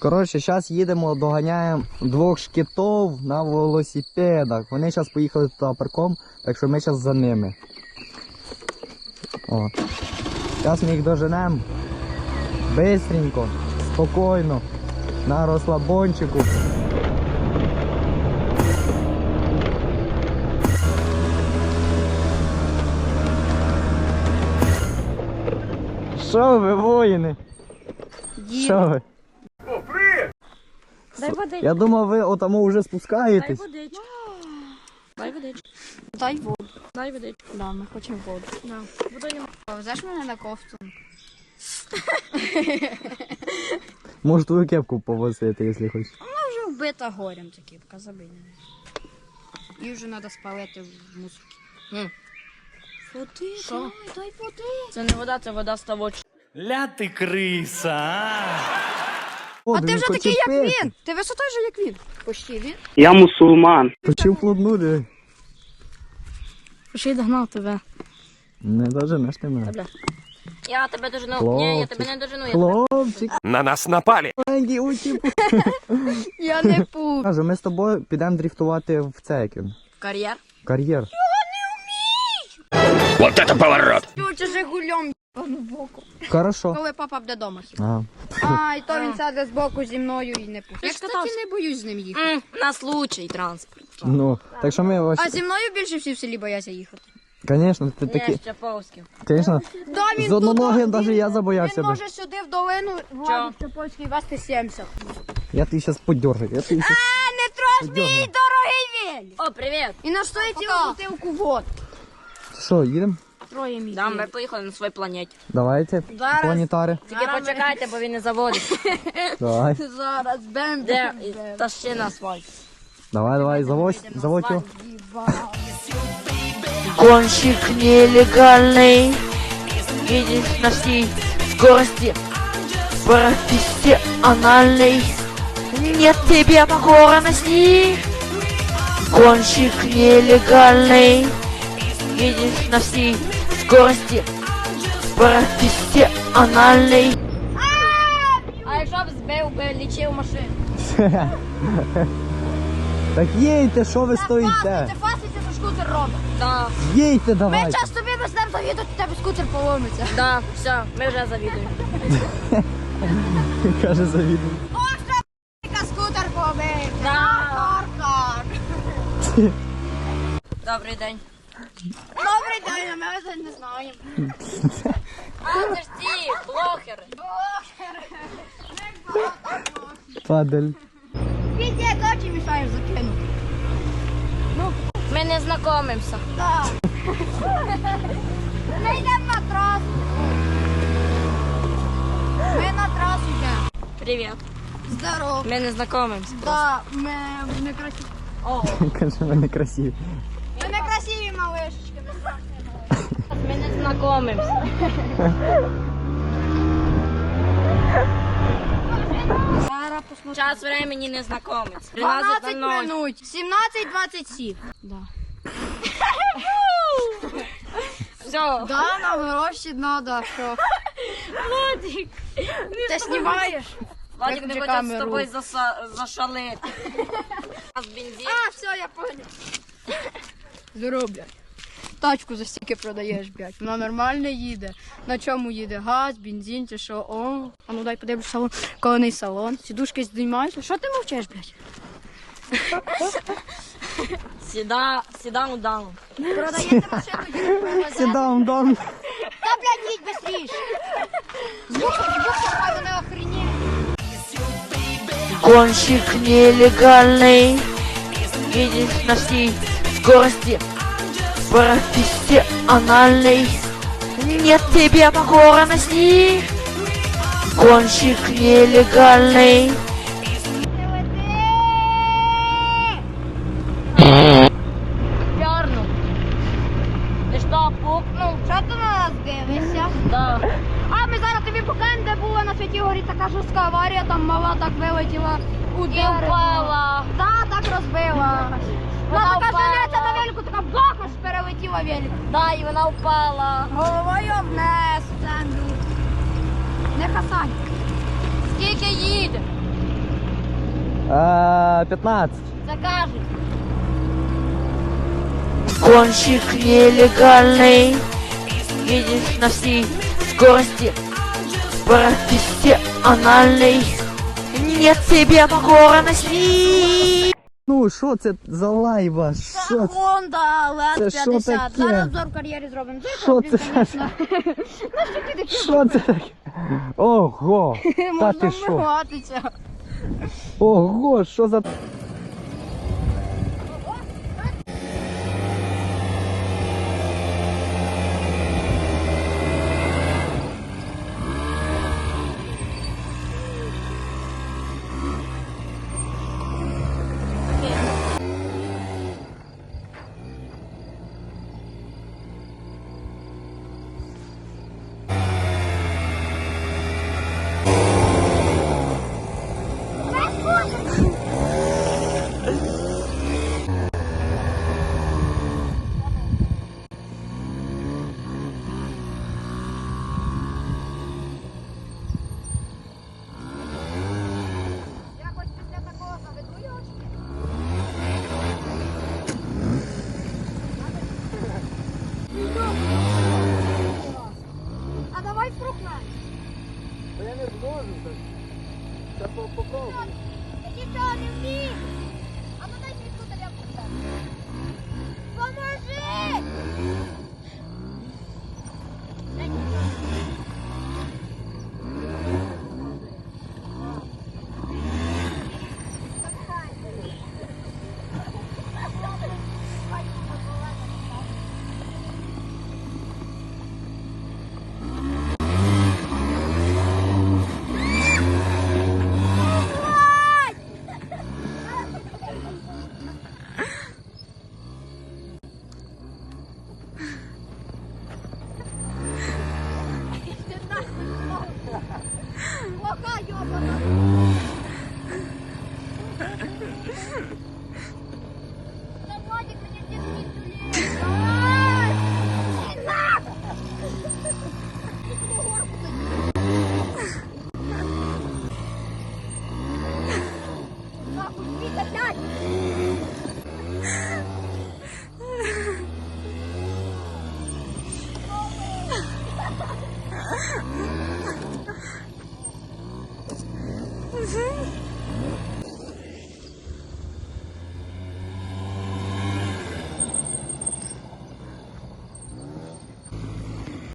Коротше, зараз їдемо, доганяємо двох шкітов на велосипедах. Вони зараз поїхали туди парком, так що ми зараз за ними. О. Зараз ми їх доженемо. Бистренько, спокійно, на розслабончику. Що ви, воїни? Що ви? Дай водичку. Я думав, ви отамо вже Дай спускаєтесь. водичку. Дай водичку. Дай воду. Дай водичку. Да, ми хочемо воду. Да. Воду нема. Повезеш мене на кофту? Можеш твою кепку повозити, якщо хочеш. Вона вже вбита горем, ця кіпка, забий на неї. Її вже треба спалити в мусорки. Води, дай, дай води. Це не вода, це вода ставоч. Ля ти криса, а? А ти вже такий, як він. Ти висотою же, як він. Почти він. Я мусульман. Хотів плоднути. Ще догнав тебе. Не доженеш ти мене. Я тебе дожену. Ні, я тебе не дожену. Хлопчик, На нас напали. Я не пу. Кажу, ми з тобою підемо дріфтувати в цей як він, Кар'єр. кар'єр. Вот это поворот. Чуче Жигулем в боку. Хорошо. Коли папа буде дома. хіба. А, А, і то він сяде з боку зі мною і не пу. Я, кстати, катався. не боюсь з ним їхати. М, На случай транспорт. ну, так що ми ось, А зі мною більше всі в селі бояться їхати. звісно, ти Ні, такий, Щаповський. звісно, Да, з одноногим навіть я забоявся Він би. може сюди в долину владу Чапольський вести 70. Я ти зараз подержу, я ти щас... А, не трош Подьорну. мій дорогий вель! О, привіт. І настоїть цілу бутилку вод. Що, їдемо? Троє мій. Да, ми поїхали на своїй планеті. Давайте, Зараз. планетари. Тільки почекайте, бо він не заводить. Давай, Зараз бем Де? бем бем. Та ще на асфальт. давай, давай, заводь, заводь його. Гонщик нелегальный Едешь на всей скорости Профессиональный Нет тебе покорности Гонщик нелегальный Едешь на всей скорости Профессиональный А якщо б збив би лічив машину? Так їдьте, що ви Це стоїте? фаситься, що скутер робить. Да, Їдьте Ми давайте. час тобі без ним завідуть, у тебе скутер поломиться. да, все, ми вже завідуємо. Каже, завідуй. О, що яка скутер побив. Добрий день. Добрий день, а ми вас не знаємо. А, це ж ті, блохери. Падаль. Везде очі мішаєш закинути. Ми не знайомимося. Так. Ми йдемо на трасу. Ми на трасу йдемо. Привіт. Здорово. Ми не знайомимося. Да, ми не красиві. Каже, ви не красиві. Ми красиві малишечки. ми страшні. ми не знайомимося. Час времени не знайомиться. 12 13.00. минут. 17.27. Да. Все. Да, нам гроші надо, що? Владик. Ти знімаєш? Владик не хоче з тобою заса- зашалити. А, все, я понял. Здорово, блядь. Тачку за стільки продаєш, блядь. Вона нормально їде. На чому їде? Газ, бензин чи що? О, а ну дай подивлюсь салон. Колений салон. Сідушки знімаються. Що ти мовчиш, блядь? Сіда, сідану дану. Продаєте машину, привезете. Сідаун, даун. Та, блядь, їдь быстріше. Звук, звук, вони охреніють. Гонщик нелегальный Едешь на всей скорости Профессиональный Нет тебе покорности Гонщик нелегальный Пярну. Ти що, пукнув? Що ти на нас дивишся? Да. А ми зараз тобі покажемо, де була на Святій Горі така жорстка аварія, там мала так вилетіла у І дерево. впала. Да, так розбила. Вона така впала. женеться на велику, така баха ж перелетіла велик. Да, і вона впала. Головою обнес землю. Не хасань. Скільки їде? Е, 15. Це кажуть. Гонщик нелегальный. Едешь на всей скорости профессиональный. Нет тебе покорности. Ну, що це за лайва? Що це? Honda Це LED що 50. таке? Зараз обзор кар'єрі зробимо. Що це? Що це таке? Ого! Та ти що? вмиватися. Ого, що за...